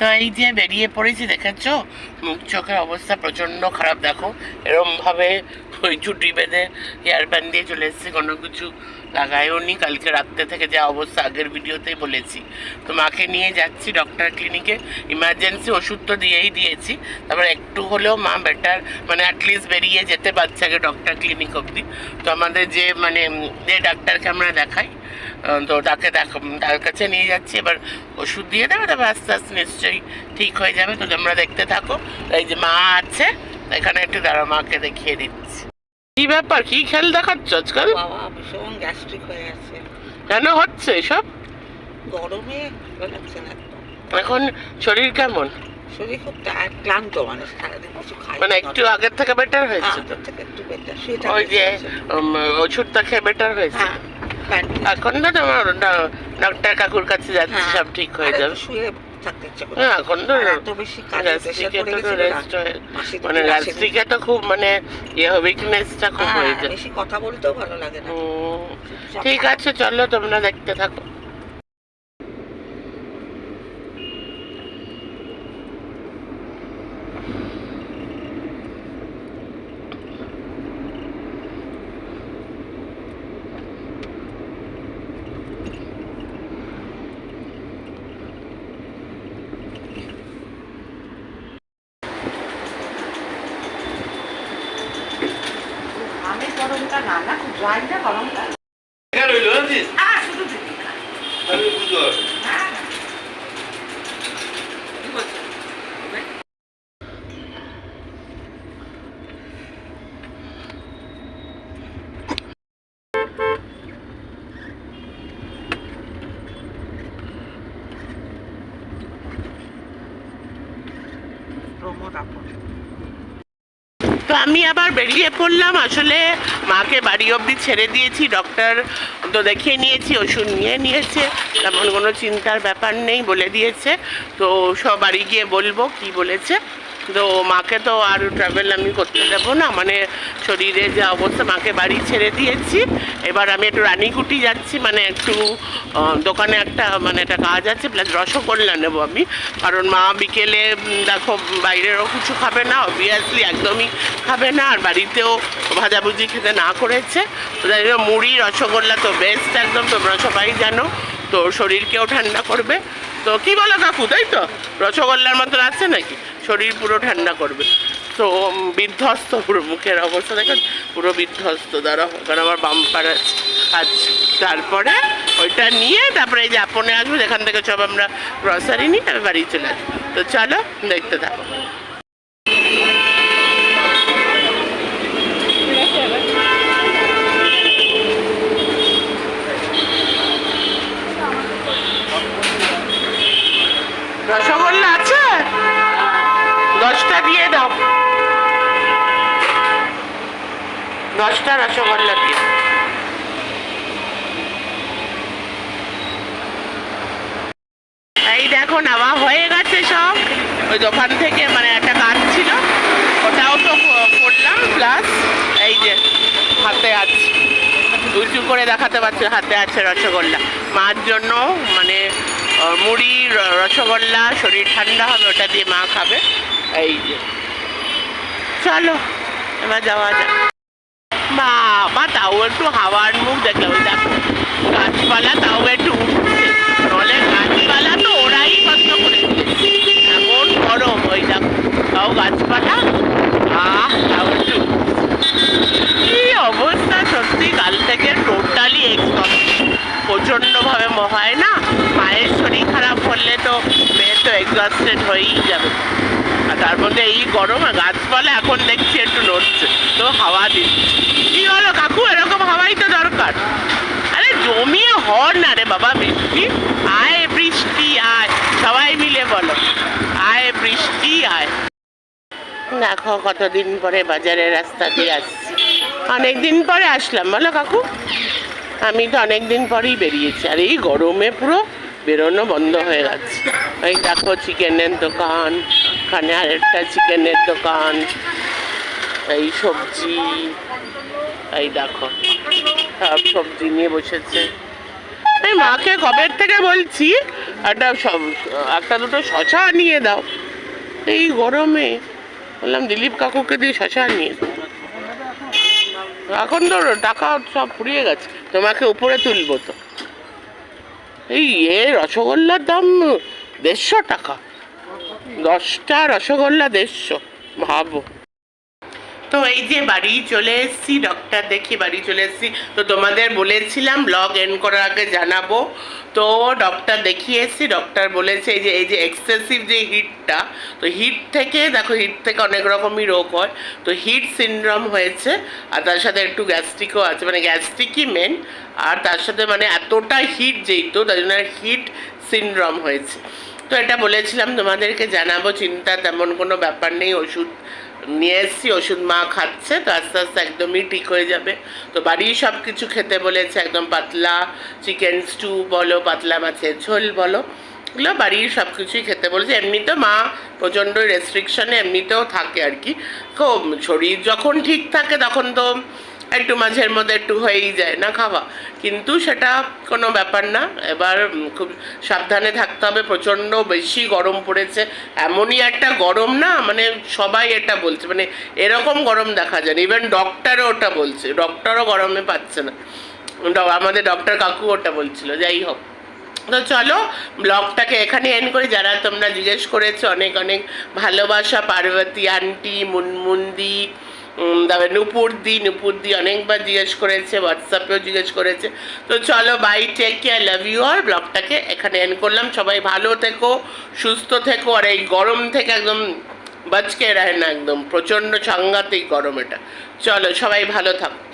তো এই যে বেরিয়ে পড়েছি, দেখেছ? মুখ, চোখের অবস্থা প্রচণ্ড খারাপ, দেখো। এরমভাবে ওই চুটি বেঁধে হেয়ার ব্যান্ড দিয়ে চলে এসেছি, কোনো কিছু লাগায়ও নি। কালকে রাত্রে থেকে যা অবস্থা, আগের ভিডিওতেই বলেছি। তো মাকে নিয়ে যাচ্ছি ডক্টর ক্লিনিকে ইমার্জেন্সি ওষুধ তো দিয়েই দিয়েছি। তারপর একটু হলেও মা বেটার মানে অ্যাটলিস্ট বেরিয়ে যেতে পারছে আগে ডক্টর ক্লিনিক অবধি। তো আমাদের যে মানে যে ডাক্তারকে আমরা দেখাই তো তাকে দেখ তার কাছে নিয়ে যাচ্ছি এবার ওষুধ দিয়ে দেবে তবে আস্তে আস্তে নিশ্চয়ই ঠিক হয়ে যাবে তো তোমরা দেখতে থাকো। এই যে মা আছে এখানে একটু দাঁড়া মাকে দেখিয়ে দিচ্ছি। কি ব্যাপার কি খেল দেখাচ্ছ আজকাল? বাবা ভীষণ গ্যাস্ট্রিক হয়ে আছে। কেন হচ্ছে এসব? গরমে লাগছে না এখন শরীর কেমন? শরীর খুব টায়ার্ড ক্লান্ত মানে সারাদিন কিছু খাই মানে একটু আগের থেকে বেটার হয়েছে তো? একটু বেটার ওই যে ওষুধটা খেয়ে বেটার হয়েছে? হ্যাঁ। এখন তো তোমার ডাক্তার কাকুর কাছে যাচ্ছে হ্যাঁ, সব ঠিক হয়ে যাবে। শুয়ে থাকতে ইচ্ছে করে হ্যাঁ এখন তো মানে। তো খুব মানে ইয়ে উইকনেসটা খুব হ্যাঁ, হয়ে যায়। বেশি কথা বলতেও ভালো লাগে না। ঠিক আছে চলো তোমরা দেখতে থাকো আমি গরমটা না না খুব ড্রাই না গরমটা এখানে রইল জানিস আহ শুধু দিদি না। তাহলে বুঝতে পারবি না, না। কি বলছো? প্রমোদ আপন তো আমি আবার বেরিয়ে পড়লাম। আসলে মাকে বাড়ি অবধি ছেড়ে দিয়েছি ডক্টর তো দেখিয়ে নিয়েছি, ওষুধ নিয়ে নিয়েছে। তেমন কোনো চিন্তার ব্যাপার নেই বলে দিয়েছে। তো সব বাড়ি গিয়ে বলব কি বলেছে। তো মাকে তো আর ট্রাভেল আমি করতে দেবো না। মানে শরীরে যে অবস্থা, মাকে বাড়ি ছেড়ে দিয়েছি। এবার আমি একটু রানীকুটি যাচ্ছি মানে একটু দোকানে একটা মানে একটা কাজ আছে প্লাস রসগোল্লা নেব আমি। কারণ মা বিকেলে দেখো বাইরেরও কিছু খাবে না অবভিয়াসলি একদমই খাবে না, আর বাড়িতেও ভাজাভুজি খেতে না করেছে। তো যাই জন্য মুড়ি, রসগোল্লা তো বেস্ট একদম, তোমরা সবাই জানো। তো শরীরকেও ঠান্ডা করবে। তো কি বলো কাকু, তাই তো? রসগোল্লার মতন আছে নাকি? শরীর পুরো ঠান্ডা করবে। তো বিধ্বস্ত পুরো মুখের অবস্থা দেখো পুরো বিধ্বস্ত দাঁড়া কারণ আমার বাম্পার আছে আচ্ছা তারপরে ওইটা নিয়ে তারপরে এই যে আপনে আসব, যেখান থেকে সব আমরা গ্রসারি নিই আমি বাড়ি চলে আসব। তো চলো, দেখতে থাকো। রসগোল্লা? দশটা রসগোল্লা দিয়ে। এই দেখো নেওয়া হয়ে গেছে সব। ওই দোকান থেকে মানে একটা কাজ ছিল, ওটাও তো করলাম প্লাস এই যে হাতে আছে। উঁচু করে দেখাতে পারছে, হাতে আছে রসগোল্লা। মার জন্য মানে মুড়ি রসগোল্লা, শরীর ঠান্ডা হবে, ওটা দিয়ে মা খাবে। এই যে। চলো, এবার যাওয়া যাক। তাও একটু হাওয়ার মুখ দেখলে ওই দেখো গাছপালা তাও একটু উঠছে নলে গাছপালা তো ওরাই বন্ধ করে এমন গরম ওই দেখো তাও গাছপালা আহ তাও একটু কি অবস্থা সত্যি কাল থেকে টোটালি প্রচণ্ডভাবে হয় না মায়ের শরীর খারাপ হলে তো মেয়ে তো এক্সস্টেড হয়েই যাবে আর তার মধ্যে এই গরম গাছপালা এখন দেখছি একটু নড়ছে। তো হাওয়া দিচ্ছে। কি হলো কাকু? এরকম হাওয়াই তো দরকার। আরে জমিয়ে হর না রে বাবা, বৃষ্টি? আয় বৃষ্টি, আয়। সবাই মিলে বলো। আয় বৃষ্টি, আয়। দেখো কতদিন পরে বাজারের রাস্তা দিয়ে আসছি। অনেক দিন পরে আসলাম। বলো কাকু। আমি তো অনেক দিন পরেই বেরিয়েছি। আর এই গরমে পুরো বেরোনো বন্ধ হয়ে গেছে। এই দেখো চিকেনের দোকান, এখানে আরেকটা চিকেনের দোকান। এই সবজি, এই দেখো, সব সবজি নিয়ে বসেছে। এই মাকে কবের থেকে বলছি, একটা সব- একটা দুটো শশা নিয়ে দাও। এই গরমে, বললাম দিলীপ কাকুকে দিয়ে শশা নিয়ে এখন তো টাকা সব ফুরিয়ে গেছে, তোমাকে উপরে তুলবো তো। এই এ রসগোল্লার দাম দেড়শো টাকা। দশটা রসগোল্লা দেড়শো। ভাবো। তো এই যে বাড়ি চলে এসেছি ডক্টর দেখি বাড়ি চলে এসেছি। তো তোমাদের বলেছিলাম ব্লগ এন্ড করার আগে জানাব। তো ডক্টর দেখিয়ে এসেছি ডক্টর বলেছে এই যে এই যে এক্সেসিভ যে হিটটা তো হিট থেকে, দেখো হিট থেকে অনেক রকমই রোগ হয়। তো হিট সিনড্রোম হয়েছে, আর তার সাথে একটু গ্যাস্ট্রিকও আছে। মানে গ্যাস্ট্রিকই মেন আর তার সাথে মানে এতটা হিট যেহেতু তাই জন্য হিট সিনড্রোম হয়েছে। তো এটা বলেছিলাম, তোমাদেরকে জানাব, চিন্তা তেমন কোনো ব্যাপার নেই, ওষুধ নিয়ে এসেছি, ওষুধ মা খাচ্ছে, তো আস্তে আস্তে একদমই ঠিক হয়ে যাবে। তো বাড়ির সব কিছু খেতে বলেছে, একদম পাতলা চিকেন স্টু বলো, পাতলা মাছের ঝোল বলো, এগুলো বাড়ির সব কিছুই খেতে বলেছে। এমনিতেও মা প্রচণ্ড রেস্ট্রিকশনে এমনিতেও থাকে আর কি। খুব শরীর যখন ঠিক থাকে, তখন তো একটু মাঝের মধ্যে একটু হয়েই যায়, না খাওয়া। কিন্তু সেটা কোনো ব্যাপার না। এবার খুব সাবধানে থাকতে হবে। প্রচণ্ড বেশি গরম পড়েছে। এমনই একটা গরম না মানে সবাই এটা বলছে। মানে এরকম গরম দেখা যায় ইভেন ডক্টরও ওটা বলছে। ডক্টরও গরমে পাচ্ছে না। আমাদের ডক্টর কাকু ওটা বলছিল, যাই হোক। তো চলো ব্লগটাকে এখানে এন্ড করি। যারা তোমরা জিজ্ঞেস করেছ, অনেক অনেক ভালোবাসা, পার্বতী আন্টি মুনমুন্দি তারপরে নুপুর দি নুপুর দি অনেকবার জিজ্ঞেস করেছে হোয়াটসঅ্যাপেও জিজ্ঞেস করেছে। তো চলো bye take care love you আর ব্লগটাকে এখানে এন্ড করলাম। সবাই ভালো থেকো, সুস্থ থেকো, আর এই গরম থেকে একদম বাঁচকে রায় না একদম। প্রচণ্ড সাংঘাতিক গরম এটা। চলো, সবাই ভালো থাকো।